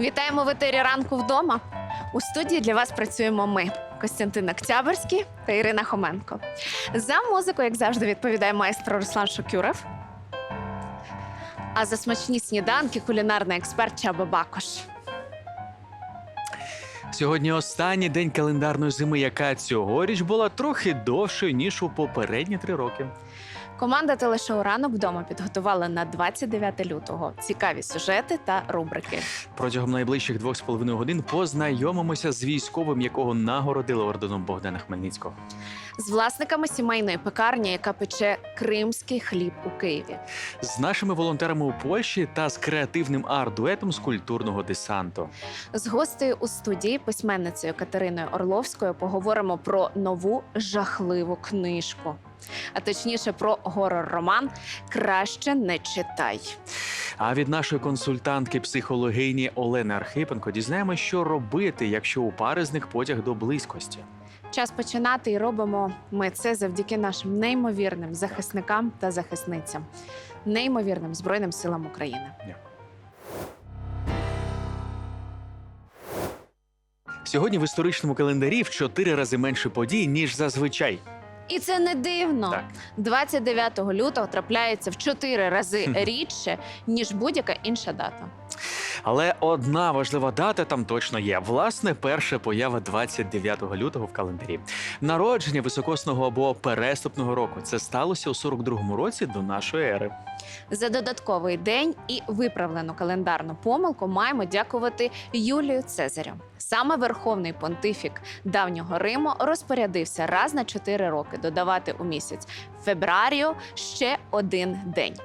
Вітаємо в етері ранку вдома. У студії для вас працюємо ми, Костянтин Октябрьський та Ірина Хоменко. За музику, як завжди, відповідає майстер Руслан Шокюров. А за смачні сніданки кулінарний експерт Чаба Бакош. Сьогодні останній день календарної зими, яка цьогоріч була трохи довшою ніж у попередні три роки. Команда телешоу Ранок вдома підготувала на 29 лютого цікаві сюжети та рубрики. Протягом найближчих двох з половиною годин познайомимося з військовим, якого нагородили орденом Богдана Хмельницького. З власниками сімейної пекарні, яка пече кримський хліб у Києві. З нашими волонтерами у Польщі та з креативним арт-дуетом з культурного десанту. З гостею у студії, письменницею Катериною Орловською, поговоримо про нову жахливу книжку. А точніше про горор-роман Краще не читай. А від нашої консультантки психологині Олени Архипенко дізнаємося, що робити, якщо у пари з них потяг до близькості. Час починати і робимо ми це завдяки нашим неймовірним захисникам та захисницям, неймовірним Збройним силам України. Сьогодні в історичному календарі в чотири рази менше подій ніж зазвичай. І це не дивно. Так. 29 лютого трапляється в чотири рази рідше ніж будь-яка інша дата. Але одна важлива дата там точно є. Власне, перша поява 29 лютого в календарі. Народження високосного або переступного року. Це сталося у 42-му році до нашої ери. За додатковий день і виправлену календарну помилку маємо дякувати Юлію Цезарю. Саме верховний понтифік давнього Риму розпорядився раз на чотири роки додавати у місяць фебраріо ще один день.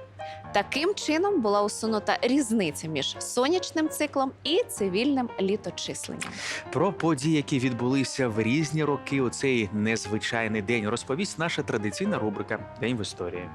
Таким чином була усунута різниця між сонячним циклом і цивільним літочисленням. Про події, які відбулися в різні роки у цей незвичайний день, розповість наша традиційна рубрика День в історії.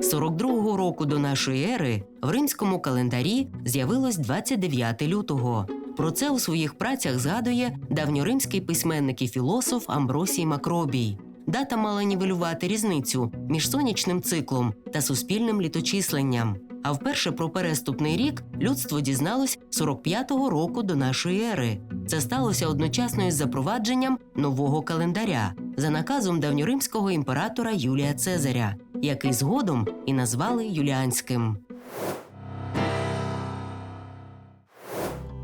З 42-го року до нашої ери в римському календарі з'явилось 29 лютого. Про це у своїх працях згадує давньоримський письменник і філософ Амбросій Макробій. Дата мала нівелювати різницю між сонячним циклом та суспільним літочисленням. А вперше про переступний рік людство дізналось 45-го року до нашої ери. Це сталося одночасно із запровадженням нового календаря за наказом давньоримського імператора Юлія Цезаря, який згодом і назвали Юліанським.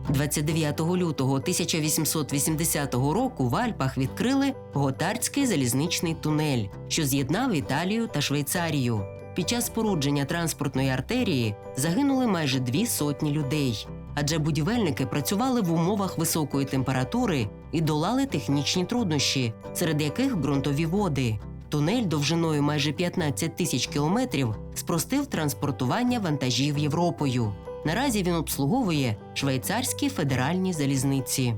29 лютого 1880 року в Альпах відкрили Готардський залізничний тунель, що з'єднав Італію та Швейцарію. Під час спорудження транспортної артерії загинули майже дві сотні людей, адже будівельники працювали в умовах високої температури і долали технічні труднощі, серед яких ґрунтові води. Тунель довжиною майже 15 тисяч кілометрів спростив транспортування вантажів Європою. Наразі він обслуговує швейцарські федеральні залізниці.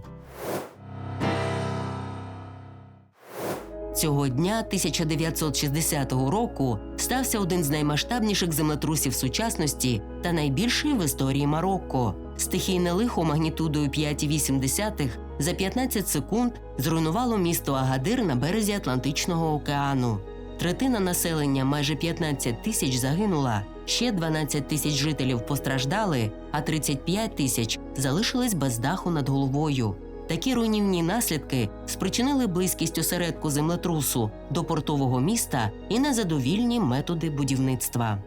Цього дня 1960 року стався один з наймасштабніших землетрусів сучасності та найбільший в історії Марокко. Стихійне лихо магнітудою 5,8 за 15 секунд зруйнувало місто Агадир на березі Атлантичного океану. Третина населення, майже 15 тисяч, загинула. Ще 12 тисяч жителів постраждали, а 35 тисяч залишились без даху над головою. Такі руйнівні наслідки спричинили близькість осередку землетрусу до портового міста і незадовільні методи будівництва.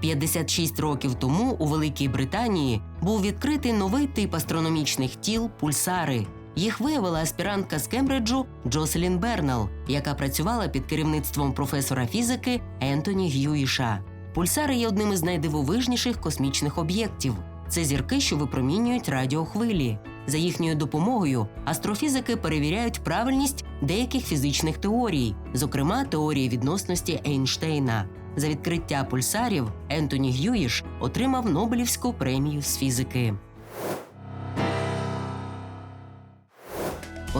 56 років тому у Великій Британії був відкритий новий тип астрономічних тіл пульсари. Їх виявила аспірантка з Кембриджу Джоселін Бернал, яка працювала під керівництвом професора фізики Ентоні Г'юїша. Пульсари є одним із найдивовижніших космічних об'єктів. Це зірки, що випромінюють радіохвилі. За їхньою допомогою астрофізики перевіряють правильність деяких фізичних теорій, зокрема теорії відносності Ейнштейна. За відкриття пульсарів Ентоні Г'юїш отримав Нобелівську премію з фізики.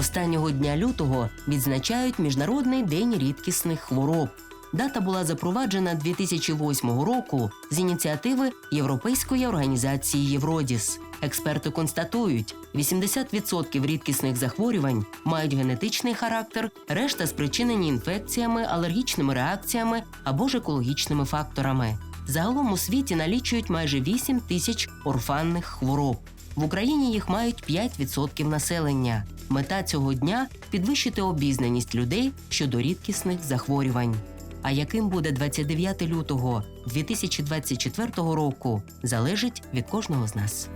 Останнього дня лютого відзначають Міжнародний день рідкісних хвороб. Дата була запроваджена 2008 року з ініціативи Європейської організації Євродіс. Експерти констатують, 80% рідкісних захворювань мають генетичний характер, решта спричинені інфекціями, алергічними реакціями або ж екологічними факторами. Загалом у світі налічують майже 8 тисяч орфанних хвороб. В Україні їх мають 5% населення. Мета цього дня підвищити обізнаність людей щодо рідкісних захворювань. А яким буде 29 лютого 2024 року, залежить від кожного з нас.